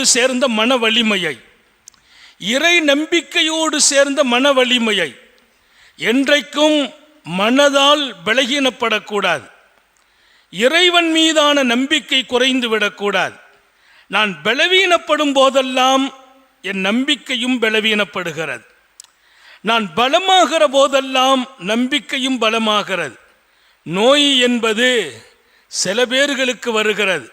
நம்பிக்கையோடு சேர்ந்த மன வலிமையை இறை நம்பிக்கையோடு சேர்ந்த மன வலிமையை என்றைக்கும் மனதால் பலகீனப்படக்கூடாது இறைவன் மீதான நம்பிக்கை குறைந்து விடக்கூடாது. நான் பலவீனப்படும் போதெல்லாம் என் நம்பிக்கையும் பலவீனப்படுகிறது. நான் பலமாகிற போதெல்லாம் நம்பிக்கையும் பலமாகிறது. நோய் என்பது சில பேர்களுக்கு வருகிறது.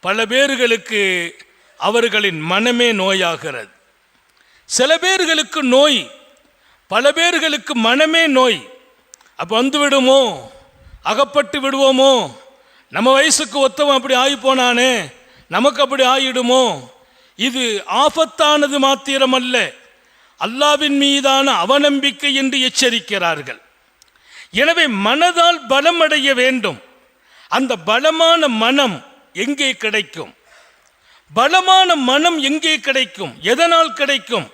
பல பேர்களுக்கு அவர்களின் மனமே நோயாகிறது. சில பேர்களுக்கு நோய் பல பேர்களுக்கு மனமே நோய். அப்போ வந்து விடுமோ? அகப்பட்டு விடுவோமோ? நம்ம வயசுக்கு ஒத்தவன் அப்படி ஆகி போனானே நமக்கு அப்படி ஆயிடுமோ இது ஆபத்தானது மாத்திரமல்ல. அல்லாவின் மீதான அவநம்பிக்கை என்று எச்சரிக்கிறார்கள். எனவே மனதால் பலம் அடைய வேண்டும். அந்த பலமான மனம் எங்கே கிடைக்கும்? பலமான மனம் எங்கே கிடைக்கும்? எதனால் கிடைக்கும்?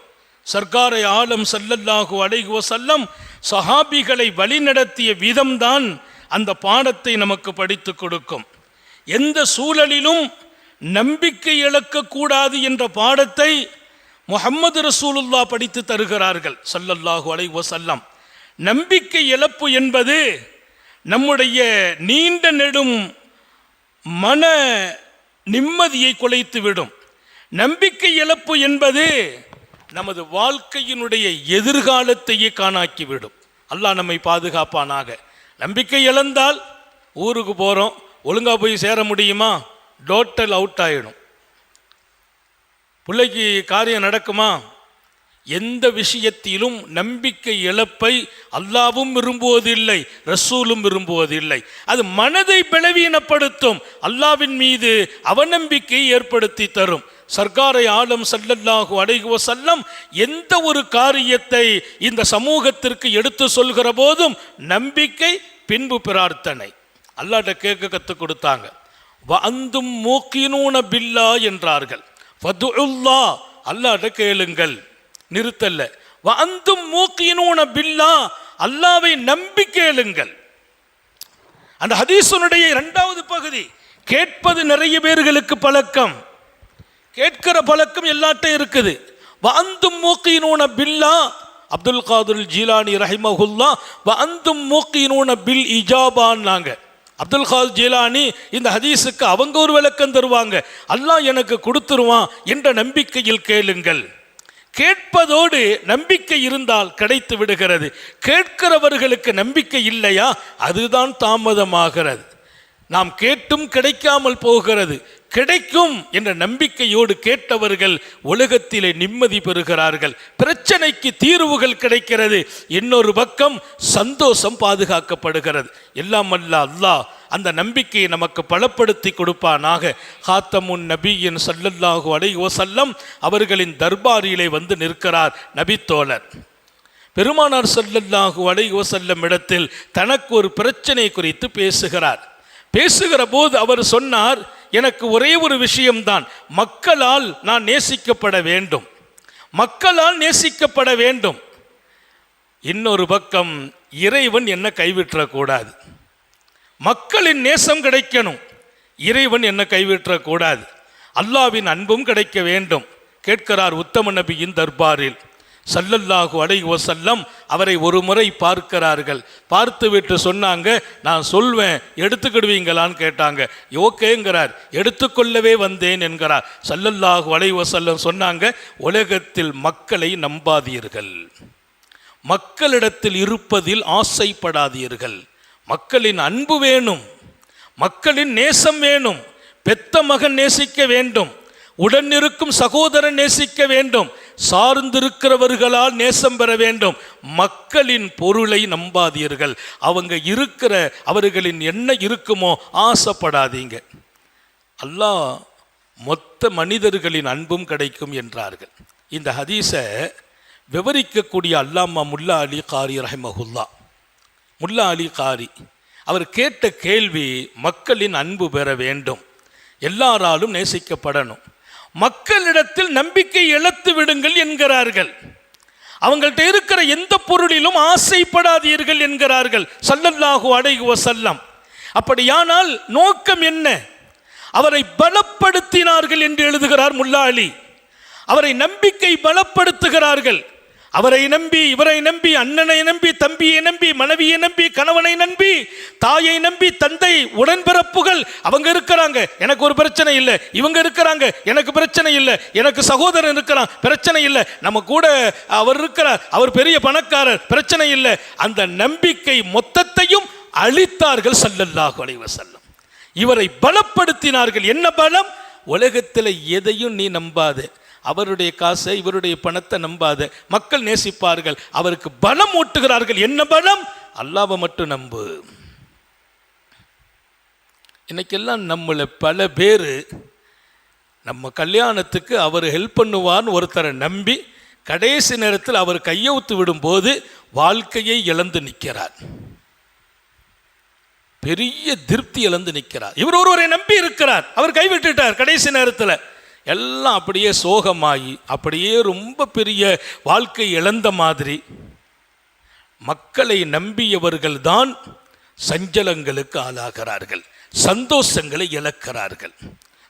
சர்க்காரை ஆலம் சல்லல்லாஹு அலைஹி செல்லம் சஹாபிகளை வழிநடத்திய விதம்தான் அந்த பாடத்தை நமக்கு படித்து கொடுக்கும். எந்த சூழலிலும் நம்பிக்கை இழக்கக்கூடாது என்ற பாடத்தை முஹம்மது ரசூலுல்லா படித்து தருகிறார்கள் சல்லல்லாஹு அலைஹி வஸல்லம். நம்பிக்கை இழப்பு என்பது நம்முடைய நீண்ட நெடும் மன நிம்மதியை குலைத்து விடும். நம்பிக்கை இழப்பு என்பது நமது வாழ்க்கையினுடைய எதிர்காலத்தையே காணாக்கிவிடும் அல்லாஹ் நம்மை பாதுகாப்பானாக. நம்பிக்கை இழந்தால் ஊருக்கு போகிறோம் ஒழுங்காக போய் சேர முடியுமா? டோட்டல் அவுட் ஆகிடும் பிள்ளைக்கு காரியம் நடக்குமா? எந்த விஷயத்திலும் நம்பிக்கை இழப்பை அல்லாவும் விரும்புவதில்லை ரசூலும் விரும்புவதில்லை. அது மனதை பலவீனப்படுத்தும் அல்லாவின் மீது அவநம்பிக்கை ஏற்படுத்தி தரும். சர்க்காரை ஆளும் சல்லல்லாஹு அடைகுவ செல்லம் எந்த ஒரு காரியத்தை இந்த சமூகத்திற்கு எடுத்து சொல்கிற போதும் நம்பிக்கை பின்பு பிரார்த்தனை. அல்லாட்ட கேட்க கற்றுக் கொடுத்தாங்க. அந்தும் மூக்கினூன பில்லா என்றார்கள். அல்லாட்ட கேளுங்கள். நிறுத்தல்ல. அந்தும் மூக்கினூன பில்லா அல்லாவை நம்பி கேளுங்கள். அந்த ஹதீஸனுடைய இரண்டாவது பகுதி கேட்பது நிறைய பேர்களுக்கு பழக்கம். கேட்கிற பழக்கம் எல்லாட்டும் இருக்குது. வந்தும் மூக்கினூன பில்லா அப்துல் காதுல் ஜீலானி ரஹிமஹுல்லா வந்தும் மூக்கினூன பில் இஜாபான்னாங்க அப்துல் கால் ஜீலானி இந்த ஹதீஸுக்கு அவங்க ஒரு விளக்கம் தருவாங்க. அல்லாஹ் எனக்கு கொடுத்துருவான் என்ற நம்பிக்கையில் கேளுங்கள். கேட்பதோடு நம்பிக்கை இருந்தால் கிடைத்து விடுகிறது. கேட்கிறவர்களுக்கு நம்பிக்கை இல்லையா? அதுதான் தாமதமாகிறது. நாம் கேட்டும் கிடைக்காமல் போகிறது. கிடைக்கும் என்ற நம்பிக்கையோடு கேட்டவர்கள் உலகத்திலே நிம்மதி பெறுகிறார்கள். பிரச்சனைக்கு தீர்வுகள் கிடைக்கிறது. இன்னொரு பக்கம் சந்தோஷம் பாதுகாக்கப்படுகிறது. எல்லாம் அல்ல அல்லாஹ் அந்த நம்பிக்கையை நமக்கு பலப்படுத்தி கொடுப்பானாக. ஹாத்தமுன் நபியின் சல்லல்லாஹு அலைஹி வஸல்லம் அவர்களின் தர்பாரியிலே வந்து நிற்கிறார் நபித்தோழர். பெருமானார் சல்லல்லாஹு அலைஹி வஸல்லம் இடத்தில் தனக்கு ஒரு பிரச்சனை குறித்து பேசுகிறார். பேசுகிற போது அவர் சொன்னார் எனக்கு ஒரே ஒரு விஷயம்தான். மக்களால் நான் நேசிக்கப்பட வேண்டும். மக்களால் நேசிக்கப்பட வேண்டும். இன்னொரு பக்கம் இறைவன் என்ன கைவிற்றக்கூடாது மக்களின் நேசம் கிடைக்கணும். இறைவன் என்ன கைவிற்றக்கூடாது அல்லாவின் அன்பும் கிடைக்க வேண்டும். கேட்கிறார் உத்தம நபியின் தர்பாரில். சல்லல்லாஹு அலைஹி வஸல்லம் அவரை ஒரு முறை பார்க்கிறார்கள். பார்த்துவிட்டு சொன்னாங்க நான் சொல்வேன் எடுத்துக்கிடுவீங்களான்னு கேட்டாங்க. ஓகேங்கிறார் எடுத்துக்கொள்ளவே வந்தேன் என்கிறார். சல்லல்லாஹு அலைஹி வஸல்லம் சொன்னாங்க உலகத்தில் மக்களை நம்பாதீர்கள். மக்களிடத்தில் இருப்பதில் ஆசைப்படாதீர்கள். மக்களின் அன்பு வேணும். மக்களின் நேசம் வேணும். பெத்த மகன் நேசிக்க வேண்டும். உடன் இருக்கும் சகோதரன் நேசிக்க வேண்டும். சார்ந்திருக்கிறவர்களால் நேசம் பெற வேண்டும். மக்களின் பொருளை நம்பாதீர்கள். அவங்க இருக்கிற அவர்களின் என்ன இருக்குமோ ஆசைப்படாதீங்க. அல்லாஹ் மொத்த மனிதர்களின் அன்பும் கிடைக்கும் என்றார்கள். இந்த ஹதீஸை விவரிக்கக்கூடிய அல்லாமா முல்லா அலி காரி ரஹமஹுல்லா முல்லா அலி காரி அவர் கேட்ட கேள்வி மக்களின் அன்பு பெற வேண்டும். எல்லாராலும் நேசிக்கப்படணும். மக்களிடத்தில் நம்பிக்கை இழத்து விடுங்கள் என்கிறார்கள். அவங்கள்ட்ட இருக்கிற எந்த பொருளிலும் ஆசைப்படாதீர்கள் என்கிறார்கள். சல்லல்லாஹு அடைகுவ செல்லம் அப்படியானால் நோக்கம் என்ன? அவரை பலப்படுத்தினார்கள் என்று எழுதுகிறார் முல்லாளி. அவரை நம்பிக்கை பலப்படுத்துகிறார்கள். அவரை நம்பி இவரை நம்பி அண்ணனை நம்பி தம்பியை நம்பி மனைவியை நம்பி கணவனை நம்பி தாயை நம்பி தந்தை உடன்பிறப்புகள் அவங்க இருக்கிறாங்க. எனக்கு ஒரு பிரச்சனை இல்லை. இவங்க இருக்கிறாங்க. எனக்கு பிரச்சனை இல்லை. எனக்கு சகோதரன் இருக்கிறான். பிரச்சனை இல்லை. நம்ம கூட அவர் இருக்கிறார். அவர் பெரிய பணக்காரர். பிரச்சனை இல்லை. அந்த நம்பிக்கை மொத்தத்தையும் அழித்தார்கள் சல்லல்லாஹு அலைஹி வஸல்லம். இவரை பலப்படுத்தினார்கள். என்ன பலம்? உலகத்தில் எதையும் நீ நம்பாதே. அவருடைய காசை இவருடைய பணத்தை நம்பாத மக்கள் நேசிப்பார்கள். அவருக்கு பலம் ஊட்டுகிறார்கள். என்ன பலம்? அல்லாவை மட்டும் நம்பு. இன்னைக்கெல்லாம் நம்மளை பல பேர் நம்ம கல்யாணத்துக்கு அவர் ஹெல்ப் பண்ணுவான்னு ஒருத்தரை நம்பி கடைசி நேரத்தில் அவர் கையவுத்து விடும்போது வாழ்க்கையை இழந்து நிற்கிறார். பெரிய திருப்தி இழந்து நிற்கிறார். இவர் ஒருவரை நம்பி இருக்கிறார். அவர் கைவிட்டுட்டார் கடைசி நேரத்தில். எல்லாம் அப்படியே சோகமாகி அப்படியே ரொம்ப பெரிய வாழ்க்கை இழந்த மாதிரி. மக்களை நம்பியவர்கள் தான் சஞ்சலங்களுக்கு ஆளாகிறார்கள் சந்தோஷங்களை இழக்கிறார்கள்.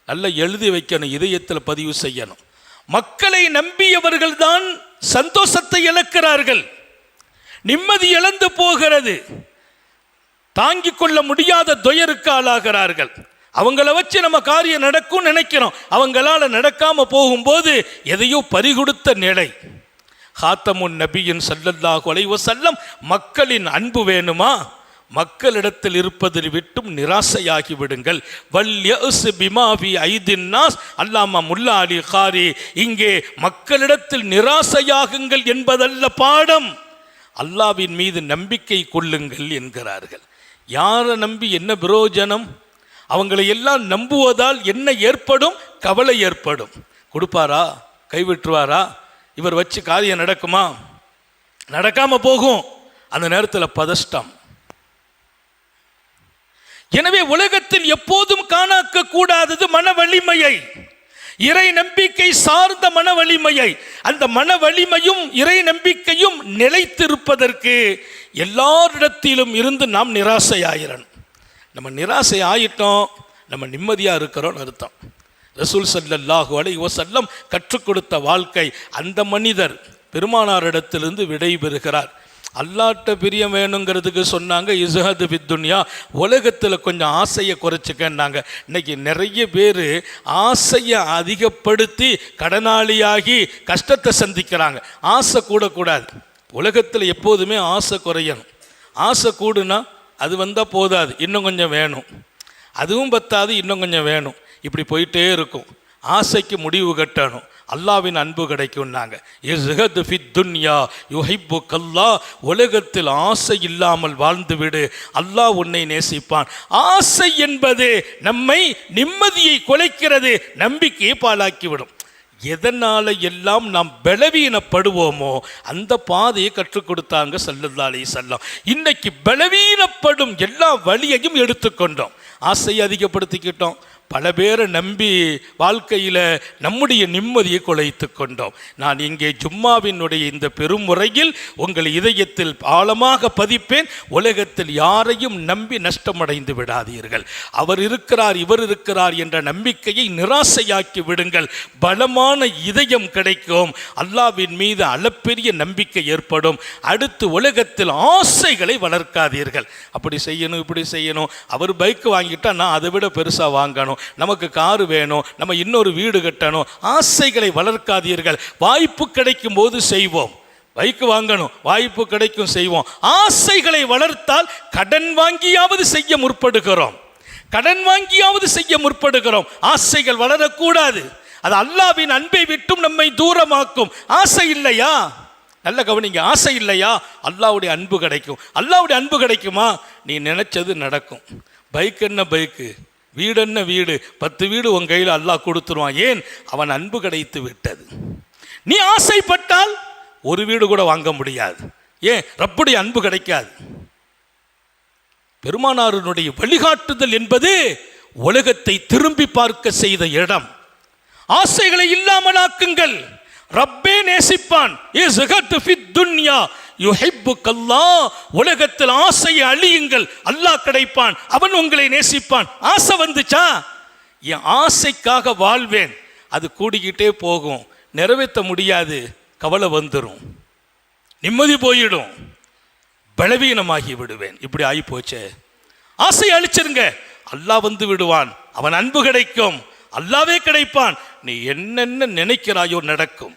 நல்லா எழுதி வைக்கணும் இதயத்தில் பதிவு செய்யணும். மக்களை நம்பியவர்கள் தான் சந்தோஷத்தை இழக்கிறார்கள். நிம்மதி இழந்து போகிறது. தாங்கிக் கொள்ள முடியாத துயருக்கு ஆளாகிறார்கள். அவங்கள வச்சு நம்ம காரியம் நடக்கும் நினைக்கிறோம். அவங்களால நடக்காம போகும்போது எதையோ பறிகொடுத்த நிலை. ஹாத்தமுன் நபியின் சல்லல்லா கொலைவ செல்லம் மக்களின் அன்பு வேணுமா? மக்களிடத்தில் இருப்பதில் விட்டும் நிராசையாகி விடுங்கள். வல்யசு பிமாவி ஐதின் நாஸ். அல்லாமா முல்லா அலி காரி இங்கே மக்களிடத்தில் நிராசையாகுங்கள் என்பதல்ல பாடம். அல்லாவின் மீது நம்பிக்கை கொள்ளுங்கள் என்கிறார்கள். யாரை நம்பி என்ன பிரயோஜனம்? அவங்களை எல்லாம் நம்புவதால் என்ன ஏற்படும்? கவலை ஏற்படும். கொடுப்பாரா? கைவிட்டுருவாரா? இவர் வச்சு காரியம் நடக்குமா? நடக்காம போகும். அந்த நேரத்தில் பதஷ்டம். எனவே உலகத்தில் எப்போதும் காணாக்க கூடாதது மன வலிமையை. இறை நம்பிக்கை சார்ந்த மன வலிமையை. அந்த மன வலிமையும் இறை நம்பிக்கையும் நிலைத்திருப்பதற்கு எல்லாரிடத்திலும் இருந்து நாம் நிராசையாயிரன் நம்ம நிராசை ஆயிட்டோம் நம்ம நிம்மதியாக இருக்கிறோம்னு அர்த்தம். ரசூல் சல்லல்லாஹு அலை வசல்லம் கற்றுக் கொடுத்த வாழ்க்கை அந்த மனிதர் பெருமானாரிடத்திலிருந்து விடைபெறுகிறார். அல்லாட்ட பிரியம் வேணுங்கிறதுக்கு சொன்னாங்க இசுஹது வித்துன்யா உலகத்தில் கொஞ்சம் ஆசையை குறைச்சிக்கன்னாங்க. இன்னைக்கு நிறைய பேர் ஆசையை அதிகப்படுத்தி கடனாளியாகி கஷ்டத்தை சந்திக்கிறாங்க. ஆசை கூடக்கூடாது. உலகத்தில் எப்போதுமே ஆசை குறையணும். ஆசை கூடுனா அது வந்தால் போதாது. இன்னும் கொஞ்சம் வேணும். அதுவும் பத்தாது இன்னும் கொஞ்சம் வேணும். இப்படி போயிட்டே இருக்கும். ஆசைக்கு முடிவு கட்டணும். அல்லாவின் அன்பு கிடைக்கும்னாங்க இஸ்ஹது ஃபித் துன்யா யுஹிப்பு கல்லா உலகத்தில் ஆசை இல்லாமல் வாழ்ந்து விடு அல்லாஹ் உன்னை நேசிப்பான். ஆசை என்பது நம்மை நிம்மதியை குலைக்கிறது நம்பிக்கையை பாழாக்கிவிடும். எதனால் எல்லாம் நாம் பலவீனப்படுவோமோ அந்த பாதையை கற்றுக் கொடுத்தாங்க சல்லல்லாலே செல்லம் இன்னைக்கு பலவீனப்படும் எல்லா வழியையும் எடுத்துக்கொண்டோம். ஆசையை அதிகப்படுத்திக்கிட்டோம். பல பேரை நம்பி வாழ்க்கையில் நம்முடைய நிம்மதியை குலைத்து கொண்டோம். நான் இங்கே ஜும்மாவினுடைய இந்த பெருமுறையில் உங்கள் இதயத்தில் ஆழமாக பதிப்பேன். உலகத்தில் யாரையும் நம்பி நஷ்டமடைந்து விடாதீர்கள். அவர் இருக்கிறார் இவர் இருக்கிறார் என்ற நம்பிக்கையை நிராசையாக்கி விடுங்கள். பலமான இதயம் கிடைக்கும். அல்லாவின் மீது அளப்பெரிய நம்பிக்கை ஏற்படும். அடுத்து உலகத்தில் ஆசைகளை வளர்க்காதீர்கள். அப்படி செய்யணும் இப்படி செய்யணும். அவர் பைக் வாங்கிட்டா நான் அதை விட பெருசாக வாங்கணும். நமக்கு காரு வேணும் நம்ம இன்னொரு வீடு கட்டணும் ஆசைகளை வளர்க்காதீர்கள். வாய்ப்பு கிடைக்கும் போது செய்வோம். பைக்கு வாங்கணும் வாய்ப்பு கிடைக்கும் செய்வோம். ஆசைகளை வளர்த்தால் கடன் வாங்கியாவது செய்ய முற்படுகிறோம். கடன் வாங்கியாவது செய்ய முற்படுகிறோம். ஆசைகள் வளரக்கூடாது. அது அல்லாவின் அன்பை விட்டும் நம்மை தூரமாக்கும். ஆசை இல்லையா? நல்ல கவனிங்க ஆசை இல்லையா? அல்லாவுடைய அன்பு கிடைக்கும். அல்லாவுடைய அன்பு கிடைக்குமா? நீ நினைச்சது நடக்கும். பைக் என்ன பைக்கு? வீடு என்ன வீடு? பத்து வீடு உன் கையில் அல்லாஹ் கொடுத்துருவான். ஏன்? அவன் அன்பு கிடைத்து விட்டது. நீ ஆசைப்பட்டால் ஒரு வீடு கூட வாங்க முடியாது. ஏன்? ரப்புடைய அன்பு கிடைக்காது. பெருமானாருனுடைய வழிகாட்டுதல் என்பது உலகத்தை திரும்பி பார்க்க செய்த இடம். ஆசைகளை இல்லாமலாக்குங்கள். ரப்பே நேசிப்பான். இஸ்ஹத்து ஃபித் உலகத்தில் ஆசையை அழியுங்கள். அல்லாஹ் கிடைப்பான் அவன் உங்களை நேசிப்பான். ஆசை வந்துச்சா? என் ஆசைக்காக வாழ்வேன். அது கூடிக்கிட்டே போகும். நிறைவேற்ற முடியாது. கவலை வந்துடும் நிம்மதி போயிடும். பலவீனமாகி விடுவேன். இப்படி ஆகி போச்சே. ஆசை அழிச்சிருங்க. அல்லாஹ் வந்து விடுவான். அவன் அன்பு கிடைக்கும். அல்லாவே கிடைப்பான். நீ என்னென்ன நினைக்கிறாயோ நடக்கும்.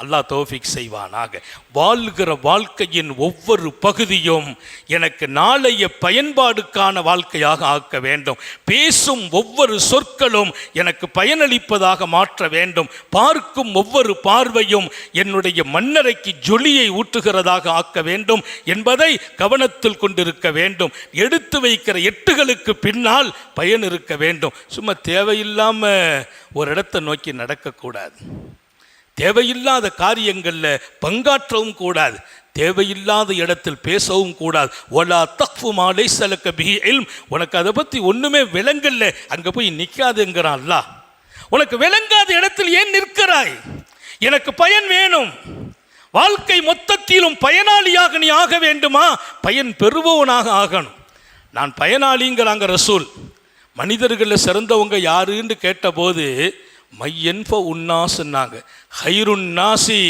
அல்லாஹ் தோஃபிக் செய்வானாக. வாழ்கிற வாழ்க்கையின் ஒவ்வொரு பகுதியும் எனக்கு நாளைய பயன்பாடுக்கான வாழ்க்கையாக ஆக்க வேண்டும். பேசும் ஒவ்வொரு சொற்களும் எனக்கு பயனளிப்பதாக மாற்ற வேண்டும். பார்க்கும் ஒவ்வொரு பார்வையும் என்னுடைய மன்னரைக்கு ஜொலியை ஊற்றுகிறதாக ஆக்க வேண்டும் என்பதை கவனத்தில் கொண்டிருக்க வேண்டும். எடுத்து வைக்கிற எட்டுகளுக்கு பின்னால் பயன் இருக்க வேண்டும். சும்மா தேவையில்லாம ஒரு இடத்தை நோக்கி நடக்கக்கூடாது. தேவையில்லாத காரியங்களில் பங்காற்றவும் கூடாது. தேவையில்லாத இடத்தில் பேசவும் கூடாது. ஒலா தக்ஃபு மாலை சலக்க பிஹி இல்ம். உனக்கு அதை பற்றி ஒன்றுமே விளங்கல்ல அங்கே போய் நிற்காதுங்கிறான் அல்லாஹ். உனக்கு விளங்காத இடத்தில் ஏன் நிற்கிறாய்? எனக்கு பயன் வேணும். வாழ்க்கை மொத்தத்திலும் பயனாளியாக நீ ஆக வேண்டுமா? பயன் பெறுபவனாக ஆகணும். நான் பயனாளிங்கிறாங்க ரசூல். மனிதர்களில் சிறந்தவங்க யாருன்னு கேட்டபோது மையன்ப உன்னாஸ்ன்னாங்க ஹைருன் நாசி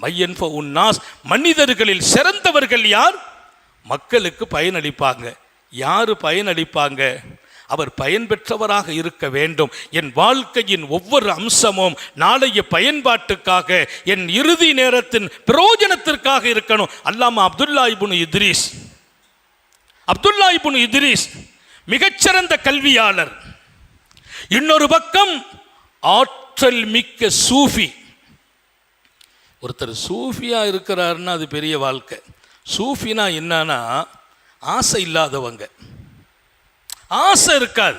மையன்ப உன்னாஸ். மனிதர்களில் சிறந்தவர்கள் யார்? மக்களுக்கு பயனளிப்பாங்க யார் பயனளிப்பாங்க அவர் பயன் பெற்றவராக இருக்க வேண்டும். என் வாழ்க்கையின் ஒவ்வொரு அம்சமும் நாளைய பயன்பாட்டுக்காக என் இறுதி நேரத்தின் பிரயோஜனத்திற்காக இருக்கணும். அல்லாமா அப்துல்லா இப்னு இத்ரீஸ். அப்துல்லா இப்னு இத்ரீஸ் மிகச்சிறந்த கல்வியாளர். இன்னொரு பக்கம் ஆற்றல் மிக்க சூஃபி. ஒருத்தர் சூஃபியாக இருக்கிறாருன்னா அது பெரிய வாழ்க்கை. சூஃபினா என்னன்னா ஆசை இல்லாதவங்க. ஆசை இருக்காது.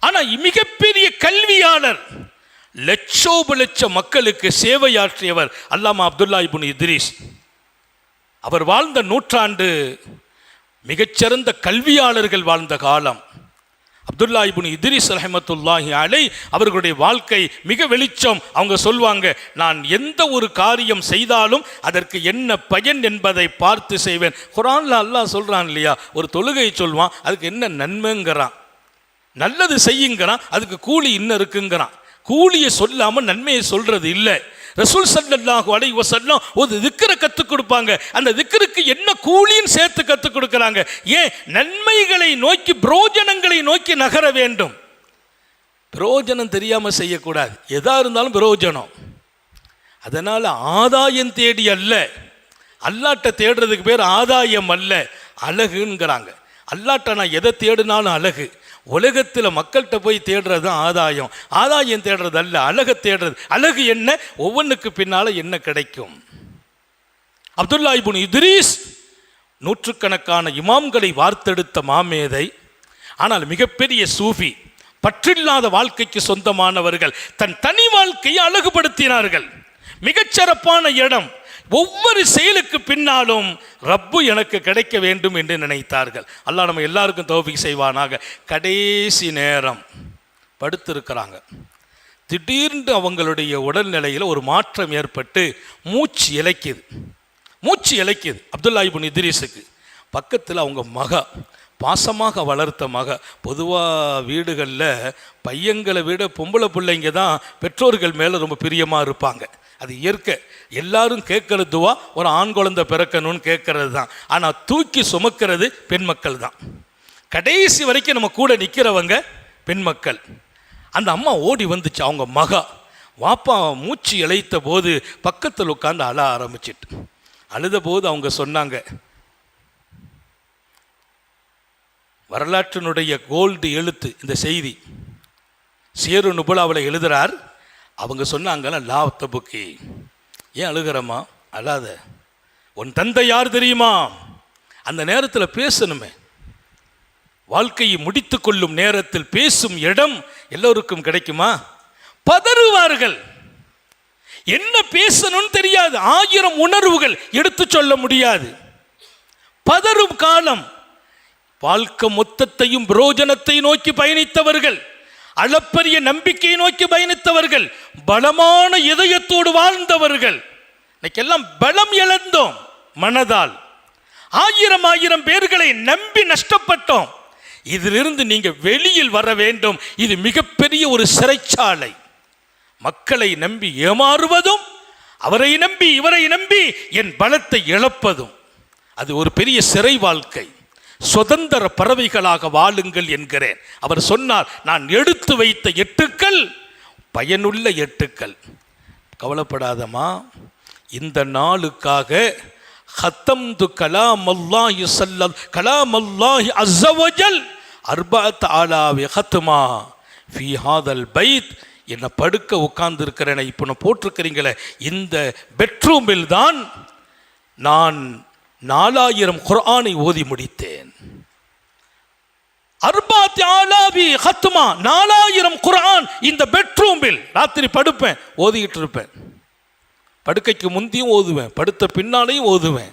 ஆனால் மிகப்பெரிய கல்வியாளர் லட்சோப லட்ச மக்களுக்கு சேவையாற்றியவர் அல்லாமா அப்துல்லா இபுன் இத்ரீஸ். அவர் வாழ்ந்த நூற்றாண்டு மிகச்சிறந்த கல்வியாளர்கள் வாழ்ந்த காலம். அப்துல்லா இபுன் இத்ரிஸ் ரஹமத்துல்லாஹி அலை அவர்களுடைய வாழ்க்கை மிக வெளிச்சம். அவங்க சொல்வாங்க நான் எந்த ஒரு காரியம் செய்தாலும் அதற்கு என்ன பயன் என்பதை பார்த்து செய்வேன். குரான்ல அல்லாஹ் சொல்கிறான் இல்லையா? ஒரு தொழுகை சொல்வான் அதுக்கு என்ன நன்மைங்கிறான். நல்லது செய்யுங்கிறான் அதுக்கு கூலி இன்னும் இருக்குங்கிறான். கூலியை சொல்லாமல் நன்மையை சொல்கிறது இல்லை. ரசூல் சல்லாஹு அலை வஸல்லம் ஒரு திக்கரை கற்றுக் கொடுப்பாங்க. அந்த திக்கருக்கு என்ன கூலின்னு சேர்த்து கற்றுக் கொடுக்குறாங்க. ஏன்? நன்மைகளை நோக்கி புரோஜனங்களை நோக்கி நகர வேண்டும். பிரயோஜனம் தெரியாமல் செய்யக்கூடாது. எதாக இருந்தாலும் பிரயோஜனம். அதனால் ஆதாயம் தேடி அல்ல. அல்லாட்ட தேடுறதுக்கு பேர் ஆதாயம் அல்ல. அழகுங்கிறாங்க. அல்லாட்டை நான் எதை தேடினாலும் அழகு. உலகத்தில் மக்கள்கிட்ட போய் தேடுறது தான் ஆதாயம். ஆதாயம் தேடுறது அல்ல அழகை தேடுறது. அழகு என்ன? ஒவ்வொன்றுக்கு பின்னால் என்ன கிடைக்கும்? அப்துல்லா இபுன் இத்ரீஸ் நூற்றுக்கணக்கான இமாம்களை வார்த்தெடுத்த மாமேதை ஆனால் மிகப்பெரிய சூஃபி பற்றில்லாத வாழ்க்கைக்கு சொந்தமானவர்கள் தன் தனி வாழ்க்கையை அழகுபடுத்தினார்கள். மிகச்சிறப்பான இடம். ஒவ்வொரு செயலுக்கு பின்னாலும் ரப்பு எனக்கு கிடைக்க வேண்டும் என்று நினைத்தார்கள். அல்லாஹ் நம்ம எல்லாருக்கும் தோப்பி செய்வானாக. கடைசி நேரம் படுத்திருக்கிறாங்க. திடீர்னு அவங்களுடைய உடல்நிலையில் ஒரு மாற்றம் ஏற்பட்டு மூச்சு இலைக்குது மூச்சு இலைக்குது அப்துல்லா இப்னு இத்ரீஸுக்கு. பக்கத்தில் அவங்க மக பாசமாக வளர்த்த மக பொதுவாக வீடுகளில் பையங்களை விட பொம்பளை பிள்ளைங்க தான் பெற்றோர்கள் மேலே ரொம்ப பிரியமாக இருப்பாங்க. அது இயற்கை. எல்லாரும் கேட்கறதுவா ஒரு ஆண் குழந்தை பிறக்கணும்னு கேட்கறது தான். ஆனால் தூக்கி சுமக்கிறது பெண் மக்கள் தான். கடைசி வரைக்கும் நம்ம கூட நிற்கிறவங்க பெண் மக்கள். அந்த அம்மா ஓடி வந்துச்சு அவங்க மகா. வாப்பா மூச்சு இழைத்த போது பக்கத்தில் உட்காந்து அழ ஆரம்பிச்சிட்டு. அழுத போது அவங்க சொன்னாங்க வரலாற்றினுடைய கோல்டு எழுத்து இந்த செய்தி. சேரு நுபுலாவில் எழுதுறார் அவங்க சொன்னாங்கல்ல லா தபுக்கி. ஏன் அழுகிறம்மா? அழாத. உன் தந்தை யார் தெரியுமா? அந்த நேரத்தில் பேசணுமே. வாழ்க்கையை முடித்து கொள்ளும் நேரத்தில் பேசும் இடம் எல்லோருக்கும் கிடைக்குமா? பதறுவார்கள். என்ன பேசணும்னு தெரியாது. ஆயிரம் உணர்வுகள் எடுத்து சொல்ல முடியாது. பதறும் காலம். வாழ்க்கை மொத்தத்தையும் புரோஜனத்தை நோக்கி பயணித்தவர்கள். அளப்பரிய நம்பிக்கையை நோக்கி பயணித்தவர்கள் பலமான இதயத்தோடு வாழ்ந்தவர்கள். இன்னைக்கெல்லாம் பலம் இழந்தோம் மனதால். ஆயிரம் ஆயிரம் பேர்களை நம்பி நஷ்டப்பட்டோம். இதிலிருந்து நீங்க வெளியில் வர வேண்டும். இது மிகப்பெரிய ஒரு சிறைச்சாலை. மக்களை நம்பி ஏமாறுவதும் அவரை நம்பி இவரை நம்பி என் பலத்தை இழப்பதும். அது ஒரு பெரிய சிறை வாழ்க்கை. சுதந்திர பறவைகளாக வாழுங்கள் என்கிறேன். அவர் சொன்னார் நான் எடுத்து வைத்த எட்டுக்கள் பயனுள்ள எட்டுக்கள். கவலைப்படாதம்மா இந்த நாளுக்காக ஹத்தம்து கலாம் அல்லாஹி சல்லல் கலாம் அல்லாஹி அஸ்ஸவஜல் அர்பாத் ஆலாவி ஹத்துமா ஃபி ஹாதல் பைத். என்னை படுக்க உட்கார்ந்துருக்கிறேன் இப்போ நான் போட்டிருக்கிறீங்களே இந்த பெட்ரூமில் தான் நான் நாலாயிரம் குரானை ஓதி முடித்தேன். அர்பாத்தி ஆலாவி ஹத்துமா நாலாயிரம் குரான் இந்த பெட்ரூமில். ராத்திரி படுப்பேன் ஓதிக்கிட்டு இருப்பேன் படுக்கைக்கு முந்தியும் ஓதுவேன் படுத்த பின்னாலையும் ஓதுவேன்.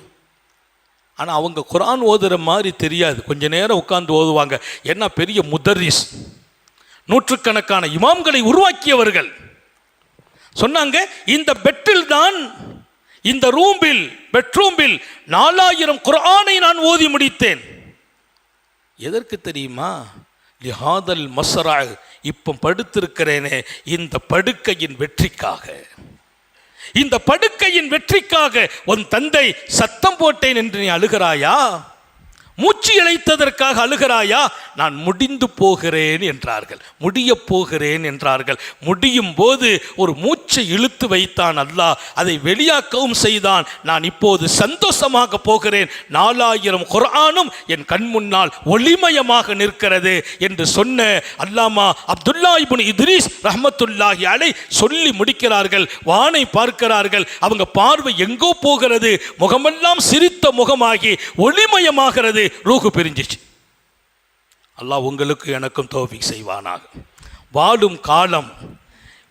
ஆனால் அவங்க குரான் ஓதுற மாதிரி தெரியாது. கொஞ்ச நேரம் உட்காந்து ஓதுவாங்க. என்ன பெரிய முதர்ரிஸ். நூற்றுக்கணக்கான இமாம்களை உருவாக்கியவர்கள். சொன்னாங்க இந்த பெட்டில் தான் இந்த ரூம்பில் பெட்ரூமில் நாலாயிரம் குரானை நான் ஓதி முடித்தேன். எதற்கு தெரியுமா? லிஹாதல் மசரா இப்போ படுத்திருக்கிறேனே இந்த படுக்கையின் வெற்றிக்காக. இந்த படுக்கையின் வெற்றிக்காக உன் தந்தை சத்தம் போட்டேன் என்று நீ அழுகிறாயா? மூச்சு இழைத்ததற்காக அழுகிறாயா? நான் முடிந்து போகிறேன் என்றார்கள். முடிய போகிறேன் என்றார்கள். முடியும் போது ஒரு மூச்சை இழுத்து வைத்தான் அல்லாஹ். அதை வெளியாக்கவும் செய்தான். நான் இப்போது சந்தோஷமாக போகிறேன். நாலாயிரம் குரானும் என் கண் முன்னால் ஒளிமயமாக நிற்கிறது என்று சொன்ன அல்லாமா அப்துல்லா இபுன் இத்ரீஸ் ரஹமத்துல்லாஹி அலை சொல்லி முடிக்கிறார்கள். வானை பார்க்கிறார்கள். அவங்க பார்வை எங்கோ போகிறது. முகமெல்லாம் சிரித்த முகமாகி ஒளிமயமாகிறது. ரூஹு பிரிஞ்சிச்சு. அல்லாஹ் உங்களுக்கு எனக்கும் தோஃபிக் செய்வானாக. வாழும் காலம்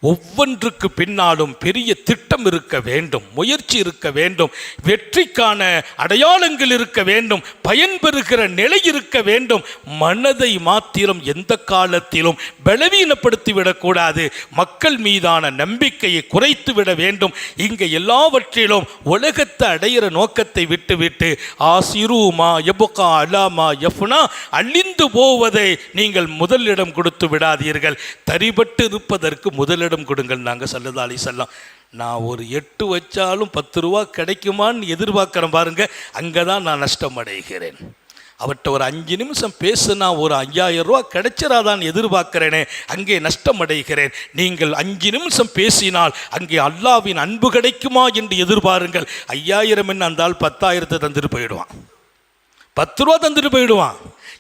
ஒவ்வொன்றுக்கு பின்னாலும் பெரிய திட்டம் இருக்க வேண்டும் முயற்சி இருக்க வேண்டும் வெற்றிக்கான அடையாளங்கள் இருக்க வேண்டும் பயன்பெறுகிற நிலை இருக்க வேண்டும். மனதை மாத்திரம் எந்த காலத்திலும் பலவீனப்படுத்தி விடக்கூடாது மக்கள் மீதான நம்பிக்கையை குறைத்து விட வேண்டும். இங்கே எல்லாவற்றிலும் உலகத்தை அடையிற நோக்கத்தை விட்டுவிட்டு ஆசிரூமா எபுகா அலாமா எஃப்னா அழிந்து போவதை நீங்கள் முதலிடம் கொடுத்து விடாதீர்கள். தரிபட்டு இருப்பதற்கு முதலிடம் கொடுங்கள் நாங்கள் சல்லதா அலி செல்லாம் நான் ஒரு எட்டு வச்சாலும் பத்து ரூபா கிடைக்குமான்னு எதிர்பார்க்குறேன் பாருங்க அங்கே தான் நான் நஷ்டம் அடைகிறேன். அவர்கிட்ட ஒரு அஞ்சு நிமிஷம் பேசுனா ஒரு ஐயாயிரம் ரூபா கிடைச்சிராதான் எதிர்பார்க்கிறேனே அங்கே நஷ்டம் அடைகிறேன். நீங்கள் அஞ்சு நிமிஷம் பேசினால் அங்கே அல்லாவின் அன்பு கிடைக்குமா என்று எதிர்பாருங்கள். ஐயாயிரம் என்ன அந்த ஆள் பத்தாயிரத்தை தந்துட்டு போயிடுவான். பத்து ரூபா தந்துட்டு போயிடுவான்.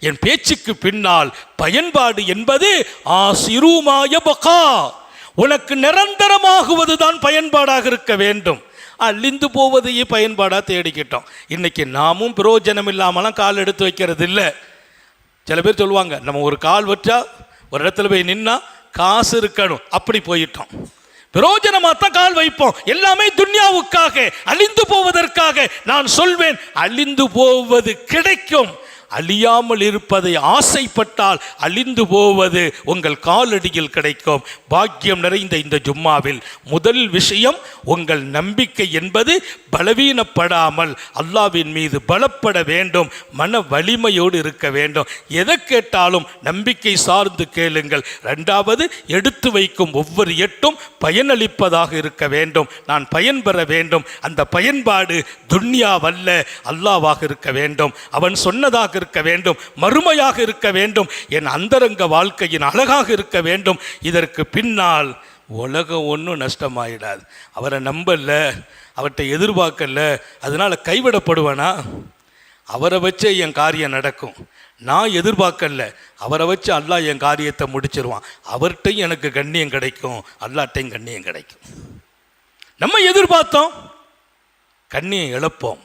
என் பேச்சுக்கு பின்னால் பயன்பாடு என்பது ஆசிருமாய பகா உனக்கு நிரந்தரமாகுவதுதான் பயன்பாடாக இருக்க வேண்டும். அழிந்து போவதையே பயன்பாடாக தேடிக்கிட்டோம். இன்னைக்கு நாமும் பிரயோஜனம் இல்லாமலாம் கால் எடுத்து வைக்கிறது இல்லை. சில பேர் சொல்லுவாங்க நம்ம ஒரு கால் வச்சா ஒரு இடத்துல போய் நின்னா காசு இருக்கணும். அப்படி போயிட்டோம். பிரயோஜனமாக தான் கால் வைப்போம். எல்லாமே துன்யாவுக்காக அழிந்து போவதற்காக நான் சொல்வேன் அழிந்து போவது கிடைக்கும். அழியாமல் இருப்பதை ஆசைப்பட்டால் அழிந்து போவது உங்கள் காலடியில் கிடைக்கும். பாக்கியம் நிறைந்த இந்த ஜும்மாவில் முதல் விஷயம் உங்கள் நம்பிக்கை என்பது பலவீனப்படாமல் அல்லாவின் மீது பலப்பட வேண்டும் மன வலிமையோடு இருக்க வேண்டும். எதை கேட்டாலும் நம்பிக்கை சார்ந்து கேளுங்கள். ரெண்டாவது எடுத்து வைக்கும் ஒவ்வொரு எட்டும் பயனளிப்பதாக இருக்க வேண்டும். நான் பயன்பெற வேண்டும். அந்த பயன்பாடு துன்யாவல்ல அல்லாவாக இருக்க வேண்டும். அவன் சொன்னதாக இருக்க வேண்டும் மறுமையாக இருக்க வேண்டும் என் அந்தரங்க வாழ்க்கையின் அழகாக இருக்க வேண்டும். இதற்கு பின்னால் உலகம் ஒன்றும் நஷ்டமாயிடாது. அவரை நம்பல அவர்கிட்ட எதிர்பார்க்கல அதனால கைவிடப்படுவேனா? அவரை வச்சே என் காரியம் நடக்கும். நான் எதிர்பார்க்கல அவரை வச்சு அல்லாஹ் என் காரியத்தை முடிச்சிருவான். அவர்கிட்டையும் எனக்கு கண்ணியம் கிடைக்கும் அல்லாட்டையும் கண்ணியம் கிடைக்கும். நம்ம எதிர்பார்த்தோம் கண்ணியம் இழப்போம்.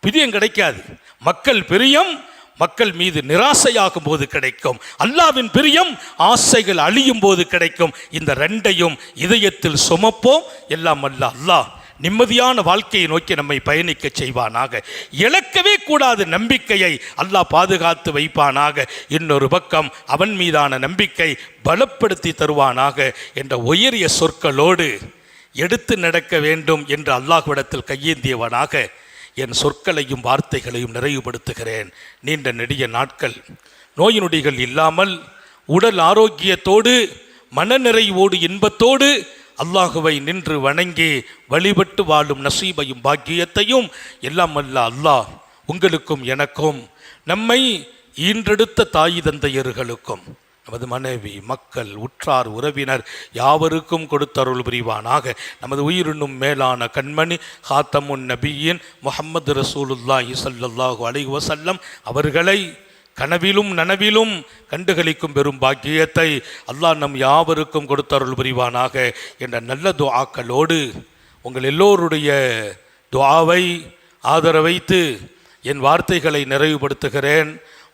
பிரியம் கிடைக்காது. மக்கள் பிரியம் மக்கள் மீது நிராசையாகும் போது கிடைக்கும். அல்லாவின் பிரியம் ஆசைகள் அழியும் போது கிடைக்கும். இந்த ரெண்டையும் இதயத்தில் சுமப்போம். எல்லாம் அல்ல அல்லாஹ் நிம்மதியான வாழ்க்கையை நோக்கி நம்மை பயணிக்க செய்வானாக. இழக்கவே கூடாது நம்பிக்கையை அல்லாஹ் பாதுகாத்து வைப்பானாக. இன்னொரு பக்கம் அவன் மீதான நம்பிக்கை பலப்படுத்தி தருவானாக என்ற உயரிய சொற்களோடு எடுத்து நடக்க வேண்டும் என்று அல்லாஹ்விடத்தில் கையேந்தியவனாக என் சொற்களையும் வார்த்தைகளையும் நிறைவுபடுத்துகிறேன். நீண்ட நெடிய நாட்கள். நோய் நொடிகள் இல்லாமல் உடல் ஆரோக்கியத்தோடு மனநிறைவோடு இன்பத்தோடு அல்லாஹுவை நின்று வணங்கி வழிபட்டு வாழும் நசீபையும் பாக்கியத்தையும் எல்லாம் அல்ல அல்லாஹ் உங்களுக்கும் எனக்கும் நம்மை ஈன்றெடுத்த தாய் தந்தையர்களுக்கும். நமது மனைவி மக்கள் உற்றார் உறவினர் யாவருக்கும் கொடுத்தருள் புரிவானாக. நமது உயிரினும் மேலான கண்மணி ஹாத்தமுன் நபியின் முகமது ரசூலுல்லாஹி ஸல்லல்லாஹு அலி வசல்லம் அவர்களை கனவிலும் நனவிலும் கண்டுகளிக்கும் பெரும் பாக்கியத்தை அல்லாஹ் நம் யாவருக்கும் கொடுத்தருள் புரிவானாக என்ற நல்ல துவாக்களோடு உங்கள் எல்லோருடைய துவாவை ஆதரவைத்து என் வார்த்தைகளை நிறைவுபடுத்துகிறேன்.